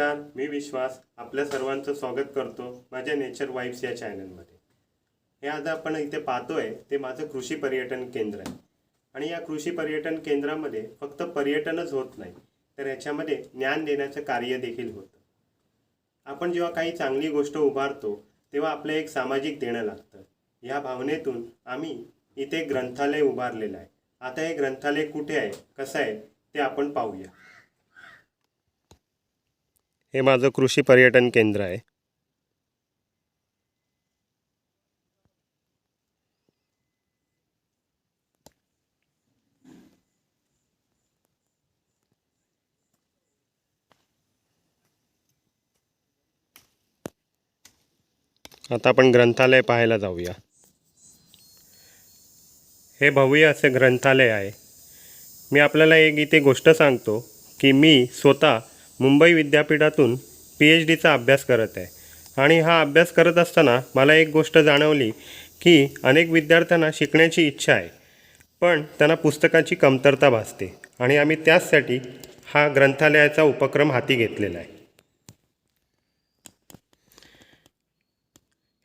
नमस्कार मी विश्वास आपल्या सर्वांचं स्वागत करतो माझ्या नेचर वाईब्स या चॅनलमध्ये. हे आज आपण इथे पाहतोय ते माझं कृषी पर्यटन केंद्र आहे. आणि या कृषी पर्यटन केंद्रामध्ये फक्त पर्यटनच होत नाही तर याच्यामध्ये ज्ञान देण्याचं कार्य देखील होतं. आपण जेव्हा काही चांगली गोष्ट उभारतो तेव्हा आपलं एक सामाजिक देणं लागतं. ह्या भावनेतून आम्ही इथे ग्रंथालय उभारलेलं आहे. आता हे ग्रंथालय कुठे आहे कसं आहे ते आपण पाहूया. हे माझं कृषी पर्यटन केंद्र आहे. आता आपण ग्रंथालय पाहायला जाऊया. हे भव्य असे ग्रंथालय आहे. मी आपल्याला एक इथे गोष्ट सांगतो की मी स्वतः मुंबई विद्यापीठातून पी एच डीचा अभ्यास करत आहे. आणि हा अभ्यास करत असताना मला एक गोष्ट जाणवली की अनेक विद्यार्थ्यांना शिकण्याची इच्छा आहे पण त्यांना पुस्तकाची कमतरता भासते आणि आम्ही त्याचसाठी हा ग्रंथालयाचा उपक्रम हाती घेतलेला आहे.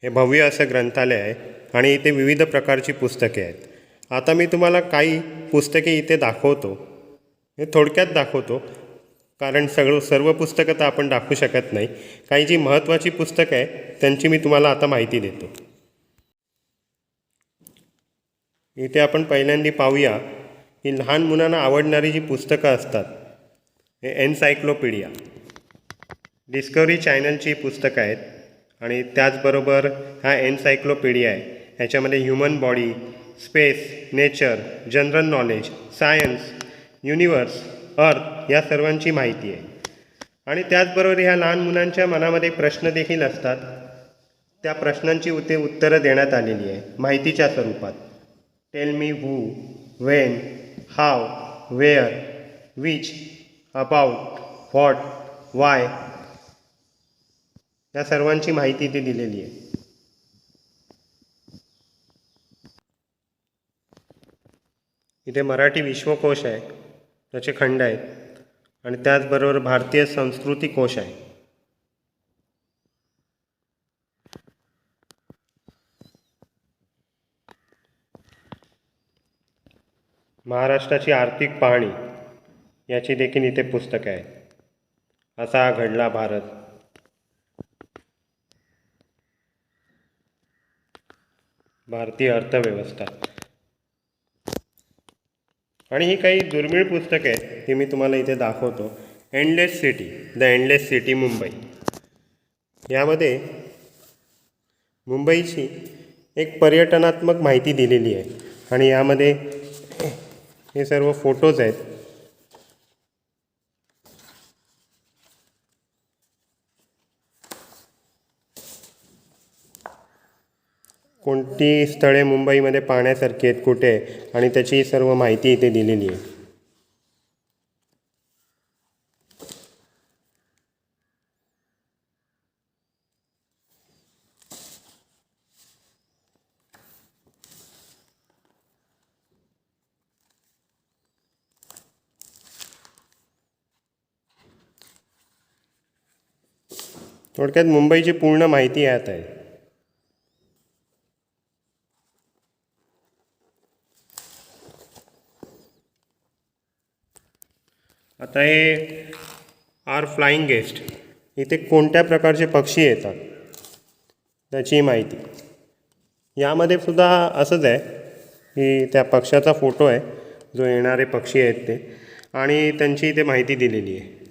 हे भव्य असं ग्रंथालय आहे आणि इथे विविध प्रकारची पुस्तके आहेत. आता मी तुम्हाला काही पुस्तके इथे दाखवतो. हे थोडक्यात दाखवतो. कारण सगळं सर्व पुस्तकं तर आपण दाखवू शकत नाही. काही जी महत्त्वाची पुस्तकं आहे त्यांची मी तुम्हाला आता माहिती देतो. इथे आपण पहिल्यांदा पाहूया की लहान मुलांना आवडणारी जी पुस्तकं असतात हे एनसायक्लोपीडिया. डिस्कवरी चॅनलची पुस्तकं आहेत आणि त्याचबरोबर हा एनसायक्लोपीडिया आहे. ह्याच्यामध्ये human body space nature general knowledge science universe earth या सर्वांची माहिती आहे. आणि त्याचबरोबर ह्या लहान मुलांच्या मनामध्ये प्रश्न देखील असतात. त्या प्रश्नांची उते उत्तरं देण्यात आलेली आहे माहितीच्या स्वरूपात. Tell me who when how where which about what why या सर्वांची माहिती इथे दिलेली आहे. इथे मराठी विश्वकोश आहे. त्याचे खंड आहेत. आणि त्याचबरोबर भारतीय संस्कृती कोश आहे. महाराष्ट्राची आर्थिक पाहणी याची देखील इथे पुस्तक आहे असा घडला भारत. भारतीय अर्थव्यवस्था. आणि ही काही दुर्मिळ पुस्तकं आहेत ती मी तुम्हाला इथे दाखवतो. Endless city the endless city Mumbai यामध्ये मुंबईची एक पर्यटनात्मक माहिती दिलेली आहे. आणि यामध्ये हे सर्व फोटोज आहेत. कोणती स्थळे मुंबईमध्ये पाहण्यासारखी आहेत कुठे आणि त्याची सर्व माहिती इथे दिलेली आहे. थोडक्यात मुंबईची पूर्ण माहिती यात आहे. आता हे आर फ्लाईंग गेस्ट इथे कोणत्या प्रकारचे पक्षी येतात? त्याची माहिती. यामध्ये सुद्धा असंच आहे की त्या पक्षाचा फोटो आहे. जो येणारे पक्षी आहेत ते. आणि त्यांची इथे माहिती दिलेली आहे.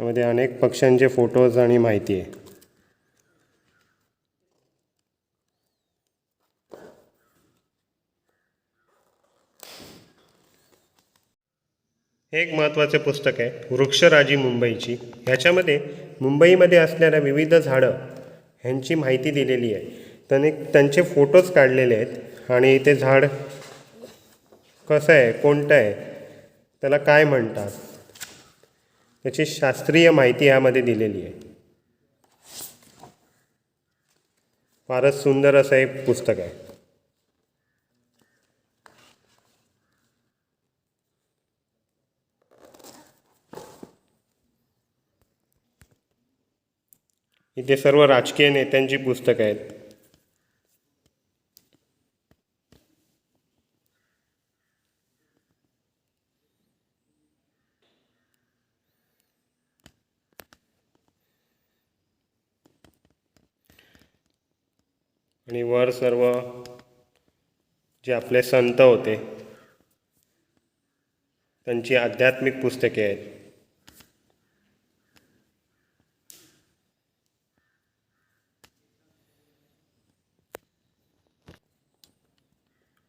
यामध्ये अनेक पक्ष्यांचे फोटोज आणि माहिती आहे. हे एक महत्त्वाचे पुस्तक आहे वृक्षराजी मुंबईची. ह्याच्यामध्ये मुंबईमध्ये असणाऱ्या विविध झाडं ह्यांची माहिती दिलेली आहे. त्याने त्यांचे फोटोज काढलेले आहेत आणि ते झाड कसं आहे कोणतं आहे त्याला काय म्हणतात त्याची शास्त्रीय माहिती यामध्ये दिलेली आहे. फारच सुंदर असं एक पुस्तक आहे. इथे सर्व राजकीय नेत्यांची पुस्तकं आहेत. आणि वर सर्व जे आपले संत होते त्यांची आध्यात्मिक पुस्तके आहेत.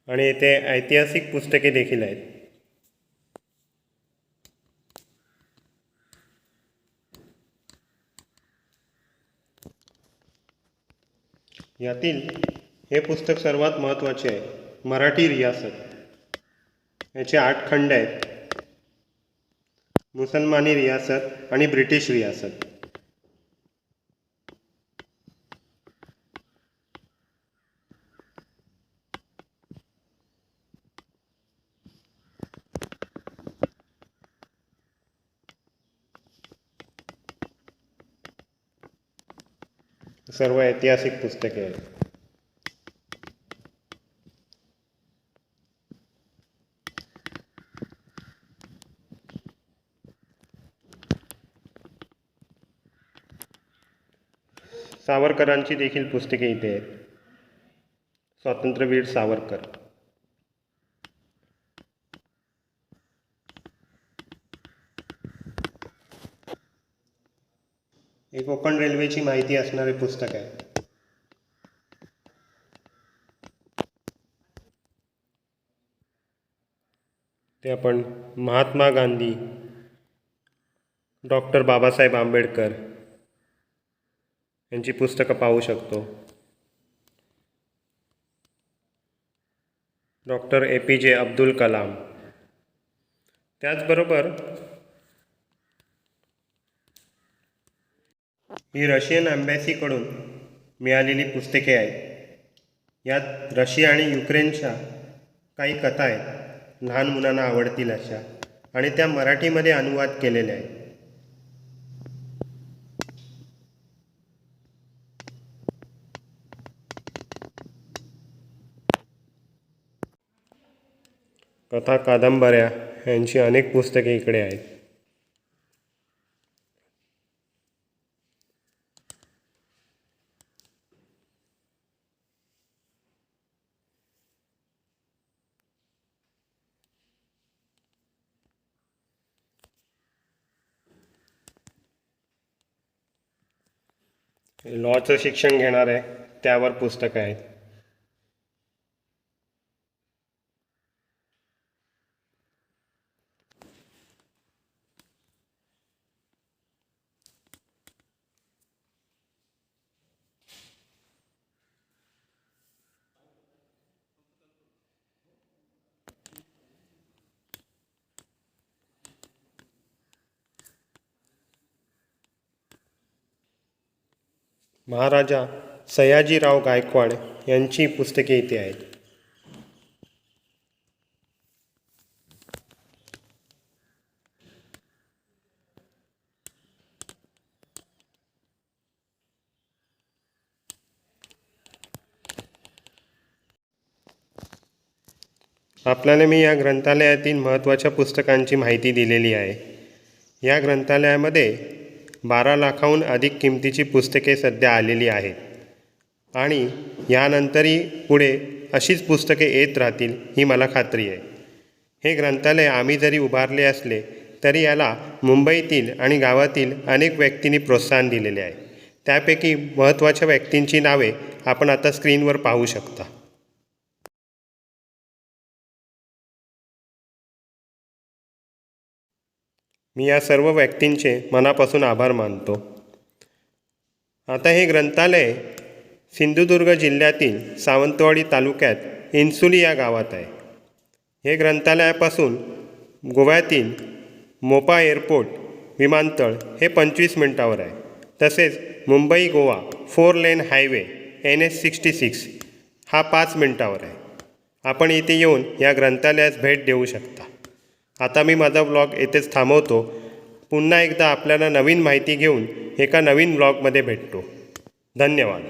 आणि येथे ऐतिहासिक पुस्तके देखील आहेत. यातील हे पुस्तक सर्वात महत्त्वाचे आहे. मराठी रियासत. याचे आठ खंड आहेत. मुसलमानी रियासत आणि ब्रिटिश रियासत. सर्व ऐतिहासिक पुस्तके आहेत. सावरकरांची देखील पुस्तके इथे आहेत. स्वातंत्र्यवीर सावरकर. हे कोकण रेल्वेची माहिती असणारे पुस्तक आहे. ते आपण महात्मा गांधी डॉक्टर बाबासाहेब आंबेडकर यांची पुस्तकं पाहू शकतो. डॉक्टर ए पी जे अब्दुल कलाम. त्याचबरोबर ही रशियन अम्बॅसीकडून मिळालेली पुस्तके आहेत. यात रशिया आणि युक्रेनच्या काही कथा आहेत. लहान मुलांना आवडतील अशा आणि त्या मराठीमध्ये अनुवाद केलेल्या आहेत. कथा कादंबऱ्या यांची अनेक पुस्तके इकडे आहेत. लॉचं शिक्षण घेणार आहे त्यावर पुस्तकं आहेत. महाराजा सयाजीराव गायकवाड यांची पुस्तके इथे आहेत. आपल्याला मी या ग्रंथालयातील महत्त्वाच्या पुस्तकांची माहिती दिलेली आहे. या ग्रंथालयामध्ये बारा लाखाहून अधिक किमतीची पुस्तके सध्या आलेली आहेत. आणि यानंतरही पुढे अशीच पुस्तके येत राहतील ही मला खात्री आहे. हे ग्रंथालय आम्ही जरी उभारले असले तरी याला मुंबईतील आणि गावातील अनेक व्यक्तींनी प्रोत्साहन दिलेले आहे. त्यापैकी महत्त्वाच्या व्यक्तींची नावे आपण आता स्क्रीनवर पाहू शकता. मी या सर्व व्यक्तींचे मनापासून आभार मानतो. आता हे ग्रंथालय सिंधुदुर्ग जिल्ह्यातील सावंतवाडी तालुक्यात इन्सुली या गावात आहे. हे ग्रंथालयापासून गोव्यातील मोपा एअरपोर्ट विमानतळ हे पंचवीस मिनिटावर आहे. तसेच Mumbai Goa four lane highway N S sixty six हा पाच मिनिटावर आहे. आपण इथे येऊन या ग्रंथालयास भेट देऊ शकता. आता मी माझा ब्लॉग येथेच थांबवतो. पुन्हा एकदा आपल्याला नवीन माहिती घेऊन एका नवीन ब्लॉगमध्ये भेटतो. धन्यवाद.